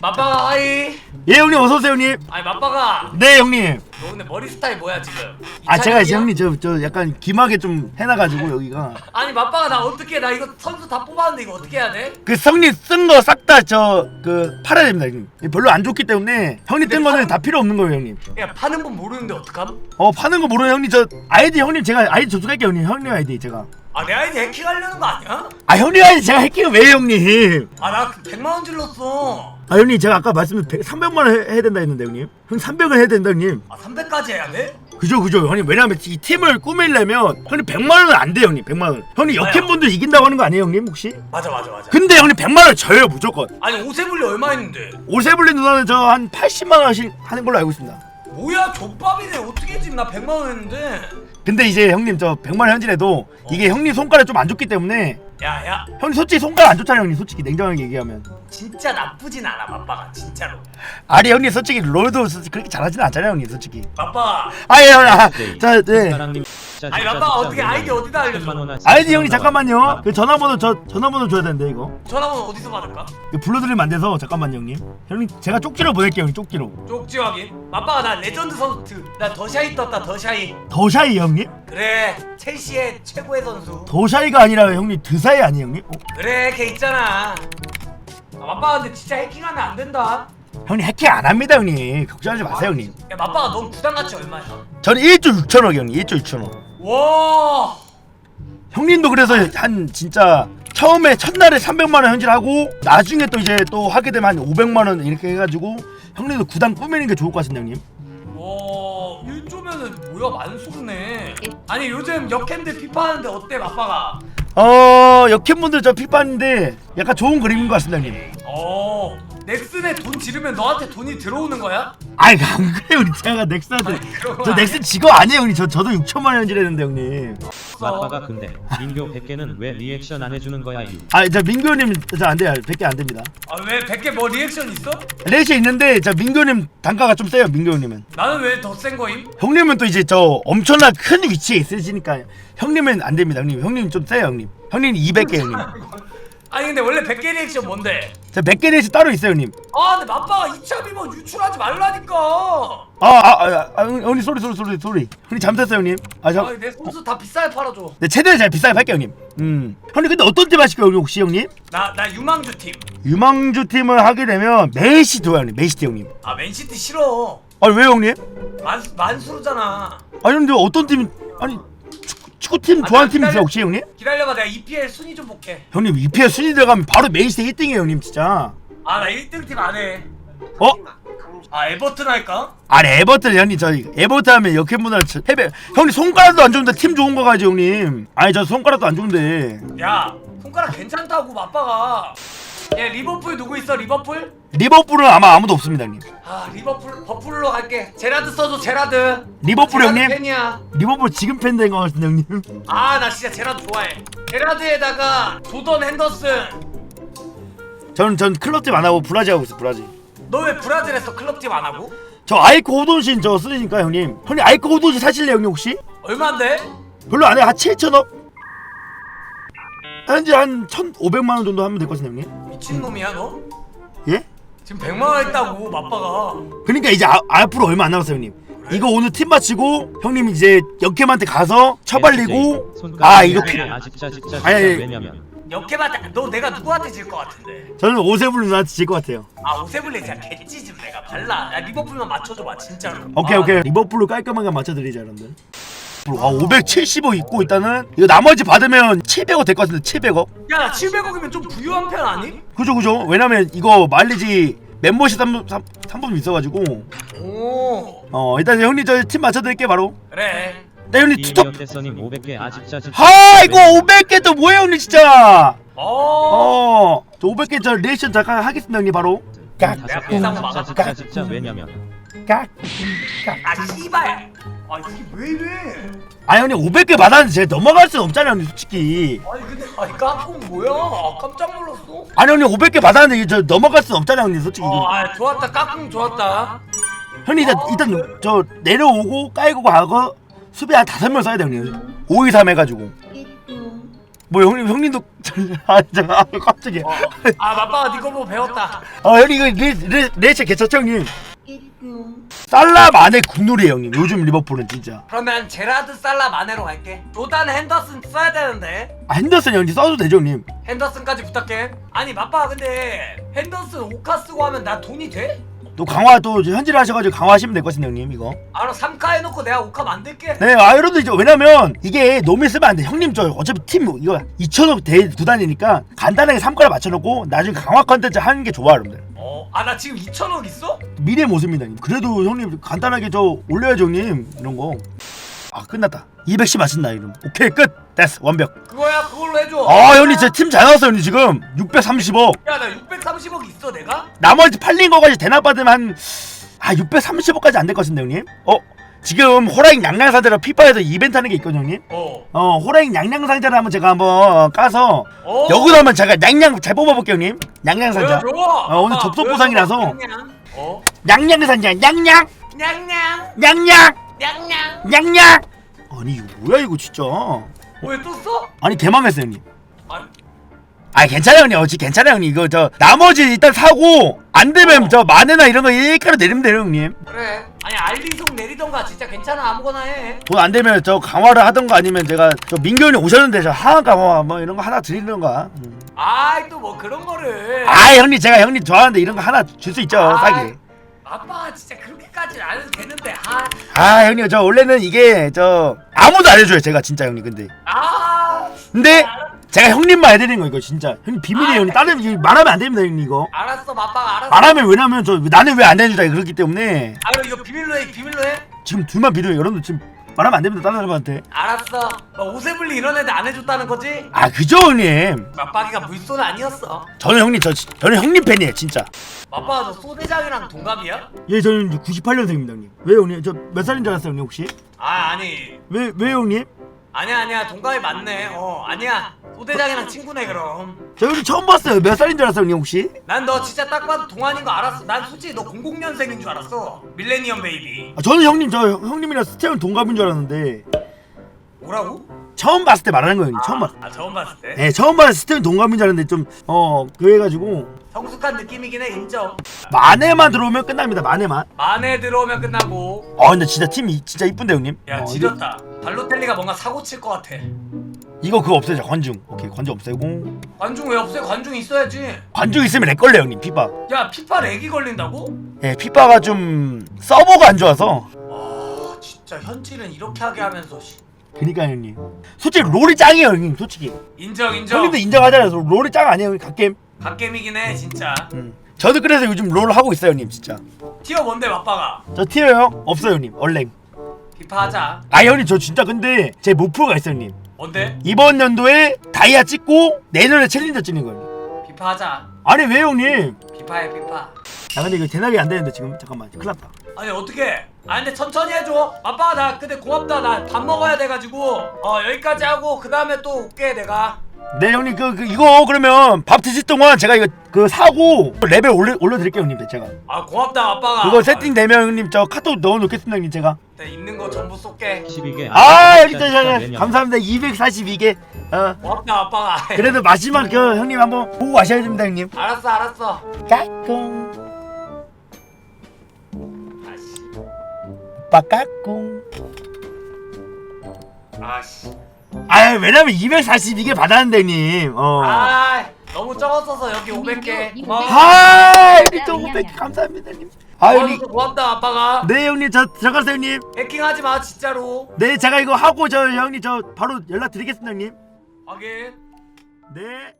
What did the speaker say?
맞바가 하이 예 형님 어서 오세요 형님. 아니 맞바가 네 형님. 너 근데 머리 스타일 뭐야 지금 아 제가 이제? 형님 저 저 약간 김하게 좀 해놔가지고 여기가 아니 맞바가 나 어떻게 나 이거 선수 다 뽑았는데 이거 어떻게 해야 돼? 그 형님 쓴 거 싹 다 저 그 팔아야 됩니다 형님. 별로 안 좋기 때문에 형님 뜬 거는 팔- 다 필요 없는 거예요 형님. 야 파는 분 모르는데 어떡함? 어 파는 거 모르는 형님 저 아이디 형님 제가 아이디 접속할게요 형님 형님 아이디 제가. 아 내 아이디 해킹하려는 거 아니야? 아 형님 아이디 제가 할게요 왜 형님? 아나 100만 원 질렀어 아 형님 제가 아까 말씀 300만 원 해, 해야 된다 했는데 형님. 형 300을 해야 된다 형님. 아 300까지 해야 돼? 그죠 그죠 형님 왜냐면 이 팀을 꾸밀려면 형님 100만 원은 안 돼요 형님 100만 원. 형님 역캠분들 이긴다고 하는 거 아니에요 형님 혹시? 맞아 맞아 맞아 근데 형님 100만 원 져요 무조건. 아니 오세블리 얼마 했는데 오세블리 누나는 저 한 80만 원씩 하는 걸로 알고 있습니다. 뭐야 족밥이네. 어떻게 지금 나 100만 원 했는데? 근데 이제 형님 저 100만 원 현질해도 이게 형님 손가락 좀 안 좋기 때문에 야야. 형님 솔직히 손가락 안 좋잖아요 형님. 솔직히 냉정하게 얘기하면. 진짜 나쁘진 않아 맞바가. 진짜로. 아니 형님 솔직히 롤도 솔직히 그렇게 잘하지는 않잖아요 형님 솔직히. 맞바 아예 형님. 아, 네. 자, 네. 사랑님 진짜 아니, 진짜 진짜 어떻게 아이디 어디다 알려줘? 천만 원 하시- 아이디 형님 잠깐만요. 아, 그 전화번호 저 전화번호 줘야 되는데 이거. 전화번호 어디서 받을까? 이거 불러드리면 안 돼서 잠깐만요 형님. 형님 제가 쪽지로 보낼게요 형님 쪽지로. 쪽지 확인. 맞바가 나 레전드 선수. 나 더샤이 떴다 더샤이 더샤이 형님? 그래 첼시의 최고의 선수. 더샤이가 아니라 형님 드 사이 아니에요 형님? 어? 그래 걔 있잖아 아, 맞바가 근데 진짜 해킹하면 안 된다 형님 해킹 안 합니다 형님 걱정하지 마세요 형님 야 맞바가 넌 구단 가치 얼마야? 저는 1조 6천억 형님 1조 6천억 와 형님도 그래서 한 진짜 처음에 첫날에 300만 원 현질하고 나중에 또 이제 또 하게 되면 한 500만 원 이렇게 해가지고 형님도 구단 꾸미는 게 좋을 것 같은데 형님 와, 1조면은 뭐야 만수르네. 아니 요즘 역캠들 피파 하는데 어때 맞바가? 어 역캠분들 저 픽봤는데 약간 좋은 그림인 것 같습니다 형님. 어, 넥슨에 돈 지르면 너한테 돈이 들어오는 거야? 아이 안 그래요 우리 제가 넥슨한테. 그런 거 저? 넥슨 직업 아니에요 형님. 저, 저도 6천만 원 현질했는데 형님. 맞바가 근데 민교 100개는 왜 리액션 안 해주는 거야 이? 아저 민규 형님 저안 돼요. 100개 안 됩니다. 아왜 100개 뭐 리액션 있어? 레이시 있는데 저 민규 형님 단가가 좀 세요 민규 형님은. 나는 왜 더 센 거임? 형님은 또 이제 저 엄청난 큰 위치에 있으시니까 형님은 안 됩니다 형님. 형님 좀 세요 형님. 형님 200개 형님 아니 근데 원래 100개 리액션 뭔데? 저 100개 레이시 따로 있어요 형님 아 근데 맞바가 2차 비번 유출하지 말라니까. 아아아 아, 아, 형님 소리 소리 소리 소리 형님 잠셨어요 형님 아저 아니 내 선수 다 비싸게 팔아줘. 네, 최대한 잘 비싸게 팔게요 형님 음 형님 근데 어떤 팀 하실 거예요 혹시 형님? 나 나 유망주 팀. 유망주 팀을 하게 되면 메시 도요 형님 메시티 형님 아 맨시티 싫어. 아니 왜요 형님? 만 만수르잖아. 아니 근데 어떤 팀 아니 축구, 축구팀 아, 좋아하는 나팀 있어요. 혹시 형님? 기다려봐 내가 EPL 순위 좀 볼게. 형님 EPL 순위 들어가면 바로 메이시티 1등이에요 형님 진짜 아 나 1등 팀 안 해. 어? 아 에버튼 할까? 아니 에버튼 형님 저 에버튼 하면 역행분들 해배 형님 손가락도 안 좋은데 팀 좋은 거 가지 형님 아니 저 손가락도 안 좋은데 야 손가락 괜찮다고 아빠가. 야 리버풀 누구 있어 리버풀? 리버풀은 아마 아무도 없습니다 형님 아 리버풀 버풀로 갈게. 제라드 써줘 제라드. 리버풀 제라드 형님? 팬이야. 리버풀 지금 팬된거 같은데 형님 아 나 진짜 제라드 좋아해. 제라드에다가 조던 핸더슨. 저는 전 클럽팀 안 하고 브라질 하고 있어 브라질 너 왜 브라질에서 클럽팀 안 하고? 저 아이코 호돈신 저 쓰니까 형님 형님 아이코 호돈신 사실래요 형님 혹시? 얼마인데? 별로 안 해요 한 7천억? 현재 한 1,500만 원 정도 하면 될 것 같은데 형님 미친 놈이야 너? 예? 지금 100만 원 했다고 아빠가. 그러니까 이제 아, 앞으로 얼마 안 남았어요 형님 이거 오늘 팀 마치고 형님 이제 역캠한테 가서 처발리고 아 이거 피... 아 진짜 진짜 진짜 아니, 아니. 왜냐면 역해봤다. 너 내가 누구한테 질 것 같은데? 저는 오세블 누나한테 질 것 같아요 아 오세블리 진짜 개찌집 내가 발라. 야 리버풀만 맞춰줘봐 진짜로. 오케이 아, 오케이 리버풀로 깔끔하게 맞춰드리자 여러분들 아 570억 있고 일단은 이거 나머지 받으면 700억 될 것 같은데 700억 야 700억이면 좀 부유한 편 아니? 그죠 그죠 왜냐면 이거 마일리지 멤버십 3, 3, 3분 있어가지고. 오. 어 일단 형님 저 팀 맞춰드릴게요 바로. 그래. 네 형님 투톱 이기어테서님 500개 아 진짜 진짜 하 이거 500개 또 뭐예요 형님 진짜? 어. 어저 500개 저 리액션 잠깐 하겠습니다 형님 바로. 다섯 내가 거 진짜 막아. 진짜 왜냐면. 깍. 아 씨발. 아 이게 왜 이래? 아 형님 500개 받았는데 제가 넘어갈 수는 없잖아요 형님 솔직히 아니 근데 아니 깡통 뭐야? 아, 깜짝 놀랐어. 아니 형님 500개 받았는데 저 넘어갈 수는 없잖아요 형님 솔직히 어, 아 좋았다 깡통 좋았다. 형님 일단, 일단 저 내려오고 깔고 가고 수비 한 다섯 명 써야 돼요 형님 5 2 3 해가지고 뭐 형님 형님도 아 잠깐 아, 깜짝이야. 어. 아 맞바가 니거 보고 배웠다 아 형님 이거 레, 레, 레체 개쳤죠 형님? 살라 마네 국룰이 형님. 요즘 리버풀은 진짜. 그러면 제라드 살라 마네로 갈게 조단 핸더슨 써야 되는데 아, 핸더슨 형님 써도 되죠 형님? 핸더슨까지 부탁해 아니 맞바 근데 핸더슨 오카 쓰고 하면 나 돈이 돼? 또 강화 또 현질 하셔가지고 강화하시면 될 것 같은데 형님 이거. 알아 3카 해놓고 내가 오카 만들게 네, 아 여러분들 이제 왜냐면 이게 너무 쓰면 안 돼. 형님 저 어차피 팀 이거 2천억 대 구단이니까 간단하게 3가를 맞춰놓고 나중에 강화 컨텐츠 하는 게 좋아 여러분들. 어? 아 나 지금 2천억 있어? 미래 모습입니다. 형님. 그래도 형님 간단하게 저 올려야죠 형님 이런 거. 아 끝났다. 210 맞춘다 이름. 오케이 끝. 됐어 완벽. 그거야 그걸로 해줘 아 형님 제 팀 잘 나왔어요 형님 지금 630억. 야나 630억 있어 내가? 나머지 팔린 거까지 대납 받으면 한아 630억까지 안 될 것 같은데 형님? 어 지금 호랑이 양양 상자로 피파에서 이벤트 하는 게 있거든요 형님? 어 어 호랑이 양양 상자를 한번 제가 한번 까서 어? 여기서 한번 제가 양양 잘 뽑아볼게요 형님 양양 상자 보여줘 어, 오늘 접속. 보상이라서. 냥냥. 어? 양양 상자 양양 냥냥 양양 냥냥 양양 아니 이거 뭐야 이거 진짜? 왜또 써? 아니 개망했어요 형님. 아, 아 괜찮아요 형님. 어찌 괜찮아요 형님. 이거 저 나머지 일단 사고 안 되면 어. 저 마네나 이런 거 일가로 내리면 돼요 형님. 그래. 아니 알리송 내리던가 진짜 괜찮아. 아무거나 해. 돈 안 되면 저 강화를 하던가 아니면 제가 저 민규 형님 오셨는데 저 하한 강화 뭐 이런 거 하나 드리던가. 음. 아이 또 뭐 그런 거를. 아 형님. 제가 형님 좋아하는데 이런 거 하나 줄 수 있죠 아이. 싸게 아빠가 진짜 그렇게까지는 안 해도 되는데 아, 아 형님 저 원래는 이게 저 아무도 안 해줘요 제가 진짜 형님. 근데 아. 근데 제가 형님만 해드리는 거 이거 진짜. 형님 비밀이에요 형님. 다른 이거 말하면 안 됩니다 형님 이거. 알았어 아빠가 알았어 말하면 왜냐면 저 나는 왜 안 해주자 그렇기 때문에. 아 그럼 이거 비밀로 해 비밀로 해? 지금 둘만 비료해 여러분들 지금 말하면 안 됩니다 다른 사람한테. 알았어. 뭐 오세블리 이런 애들 안 해줬다는 거지? 아 그죠 형님. 맞박이가 물손 아니었어. 저는 형님 저 저는 형님 팬이에요 진짜. 맞박아 저 소대장이랑 동갑이야? 예 저는 98년생입니다 형님. 왜요 형님? 저 몇 살인 줄 알았어요 형님 혹시? 아 아니. 왜 왜 요 형님? 아니야 아니야. 동갑이 맞네. 어 아니야 소대장이랑 친구네 그럼. 저 형님 처음 봤어요. 몇 살인 줄 알았어요 형님 혹시 난 너 진짜 딱 봐도 동안인 거 알았어. 난 솔직히 너 00년생인 줄 알았어. 밀레니엄 베이비. 아, 저는 형님 저 형- 형님이랑 스테온 동갑인 줄 알았는데. 뭐라고? 처음 봤을 때 말하는 거예요 형님 처음 봤. 아 처음 봤을 때? 예 처음 봤을 때 스테온 동갑인 줄 알았는데 좀 어 그래가지고 성숙한 느낌이긴 해 인정 만에만 들어오면 끝납니다 만에만. 만에 들어오면 끝나고 아 근데 진짜 팀이 진짜 이쁜데 형님. 야 어, 지렸다 발로텔리가 뭔가 사고 칠 것 같아 이거 그거 없애자 관중. 오케이 관중 없애고 관중 왜 없애? 관중 있어야지 관중 있으면 렉 걸려 형님 피파. 야 피파 렉이 걸린다고? 예 피파가 좀 서버가 안 좋아서. 와 진짜 현질은 이렇게 하게 하면서 씨. 그니까 형님. 솔직히 롤이 짱이에요 형님 솔직히. 인정 인정 형님도 인정하잖아요. 롤이 짱 아니에요 갓겜. 갓겜이긴 해 진짜 음. 저도 그래서 요즘 롤 하고 있어요 형님 진짜. 티어 뭔데 맞빠가 저 티어요? 없어요 형님 얼랭. 피파 하자 아 형님 저 진짜 근데 제 목표가 있어요 형님. 뭔데? 이번 연도에 다이아 찍고 내년에 챌린저 찍는 거예요. 피파 하자 아니 왜 형님? 피파해 피파 아 근데 이거 대답이 안 되는데 지금 잠깐만 큰일 났다. 아니 어떻게 아 근데 천천히 해줘. 아빠 나 근데 고맙다. 나 밥 먹어야 돼가지고. 어 여기까지 하고 그 다음에 또 올게 내가. 네 형님 그, 그 이거 그러면 밥 드실 동안 제가 이거 그 사고 레벨 올려 올려드릴게요 형님. 제가. 아 고맙다 아빠가. 그거 세팅되면 형님 저 카톡 넣어놓겠습니다 형님 제가. 아, 있는 거 전부 쏠게. 12개. 아 여기 있다 여기 감사합니다. 242개. 어. 고맙다 아빠가. 그래도 마지막 그 형님 한번 보고 가셔야 됩니다 형님. 알았어 알았어. 까꿍 빠 까꿍 아씨. 아 왜냐면 242개 받았는데 형님. 어. 아 너무 적었어서 여기 500개. 고마워 아, 형님 또 500개 감사합니다 형님. 아 형님. 고마워서 고맙다 아빠가. 네 형님 저 들어가세요 형님. 해킹하지 마 진짜로. 네 제가 이거 하고 저 형님 저 바로 연락 드리겠습니다 형님. 확인. 네